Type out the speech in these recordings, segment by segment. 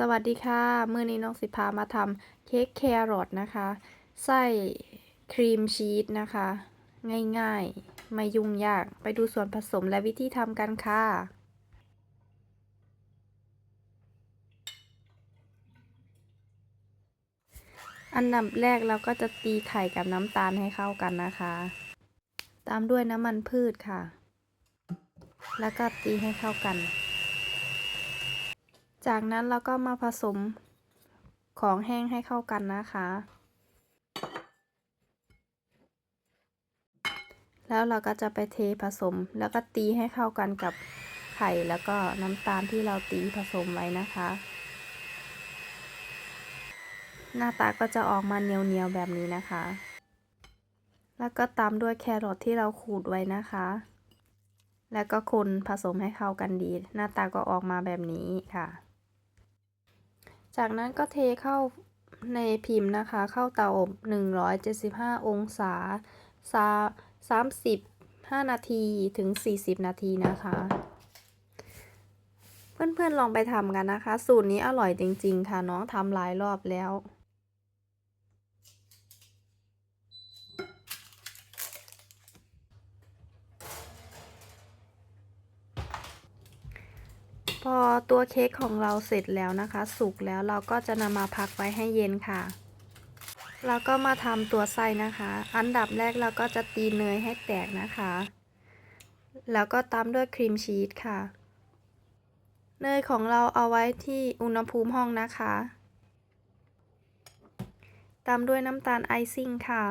สวัสดีค่ะ มื้อนี้น้องสิพามาทำเค้กแครอทนะคะไส้ครีมชีสนะคะ ง่ายๆ ไม่ยุ่งยาก ไปดูส่วนผสมและวิธีทำกันค่ะ อันดับแรกเราก็จะตีไข่กับน้ำตาลให้เข้ากันนะคะ ตามด้วยน้ำมันพืชค่ะ แล้วก็ตีให้เข้ากัน จากนั้นเราก็มาผสมของแห้งให้เข้ากันนะคะ แล้วเราก็จะไปเทผสมแล้วก็ตีให้เข้ากันกับไข่แล้วก็น้ำตาลที่เราตีผสมไว้นะคะ หน้าตาก็จะออกมาเหนียวๆแบบนี้นะคะ แล้วก็ตามด้วยแครอทที่เราขูดไว้นะคะ แล้วก็คนผสมให้เข้ากันดี หน้าตาก็ออกมาแบบนี้ค่ะ จากนั้นก็เทเข้าในพิมพ์นะคะ เข้าเตาอบ 175 องศาซา35 นาทีถึง 40 นาทีนะคะ เพื่อนๆลองไปทำกันนะคะ สูตรนี้อร่อยจริง ๆ ค่ะ น้องทำหลายรอบแล้ว พอตัวเค้กของเราเสร็จแล้วนะคะ สุกแล้วเราก็จะนำมาพักไว้ให้เย็นค่ะ แล้วก็มาทำตัวไส้นะคะ อันดับแรกเราก็จะตีเนยให้แตกนะคะ แล้วก็ตามด้วยครีมชีสค่ะ เนยของเราเอาไว้ที่อุณหภูมิห้องนะคะ ตามด้วยน้ำตาลไอซิ่งค่ะ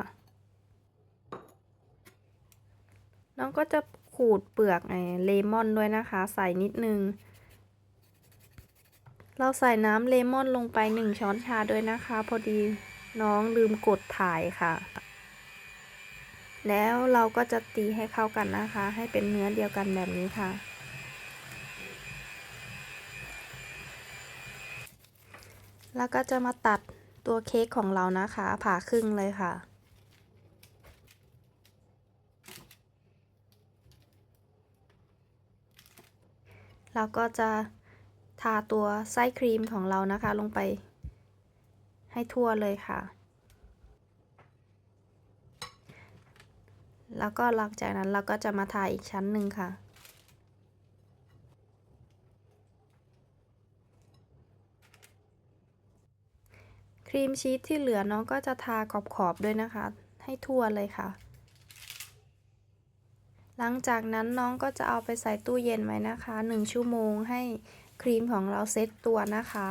น้องก็จะขูดเปลือกเลมอนด้วยนะคะ ใส่นิดนึง เราใส่น้ำเลมอนลงไปหนึ่งช้อนชาด้วยนะคะ พอดีน้องลืมกดถ่ายค่ะ แล้วเราก็จะตีให้เข้ากันนะคะ ให้เป็นเนื้อเดียวกันแบบนี้ค่ะ แล้วก็จะมาตัดตัวเค้กของเรานะคะ ผ่าครึ่งเลยค่ะเราก็จะ ทาตัวไส้ครีมของเรานะคะลงไป ให้ทั่วเลยค่ะ แล้วก็หลังจากนั้นเราก็จะมาทาอีกชั้นหนึ่งค่ะครีมชีสที่เหลือน้องก็จะทาขอบๆด้วยนะคะ ให้ทั่วเลยค่ะ หลังจากนั้นน้องก็จะเอาไปใส่ตู้เย็นไว้นะคะ 1 ชั่วโมงให้ ครีมของเราเซ็ตตัวนะคะ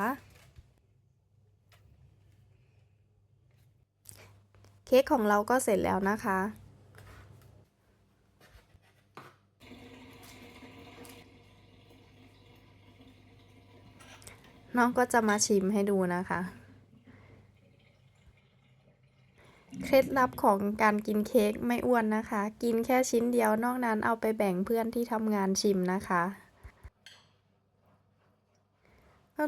เค้กของเราก็เสร็จแล้วนะคะน้องก็จะมาชิมให้ดูนะคะ เคล็ดลับของการกินเค้กไม่อ้วนนะคะ กินแค่ชิ้นเดียวนอกนั้นเอาไปแบ่งเพื่อนที่ทำงานชิมนะคะ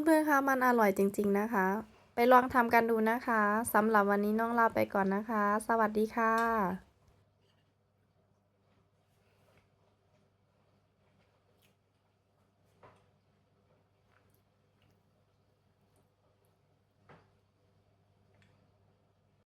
เพื่อนๆคะมันอร่อยจริง ๆนะคะ ไปลองทำกันดูนะคะสำหรับวันนี้น้องลาไปก่อนนะคะ สวัสดีค่ะ